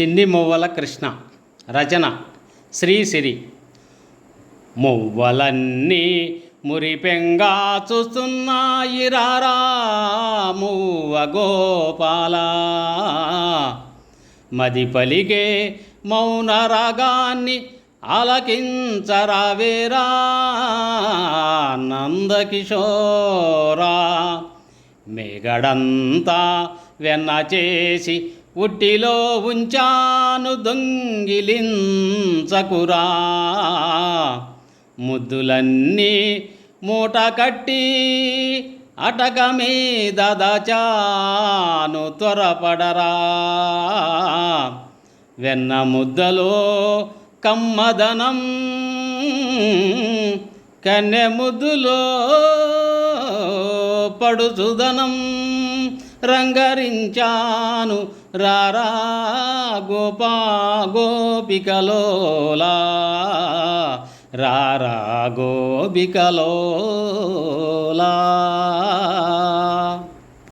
చిన్ని మువ్వల కృష్ణ రచన శ్రీసిరి మువ్వలన్నీ మురిపెంగా చూస్తున్నాయి రారా మువ్వ గోపాల. మది పలిగే మౌన రాగాన్ని ఆలకించరావేరా నందకిషోరా. మేగడంతా వెన్న చేసి ఉట్టిలో ఉంచాను దొంగిలించకురా ముద్దులన్నీ మూట కట్టి అటక మీద దచాను త్వరపడరా. వెన్న ముద్దలో కమ్మదనం కన్నె ముద్దులో పడుచుదనం. రంగరించాను. రారా గోపా గోపికలోలా. రారా గోపికలోలా.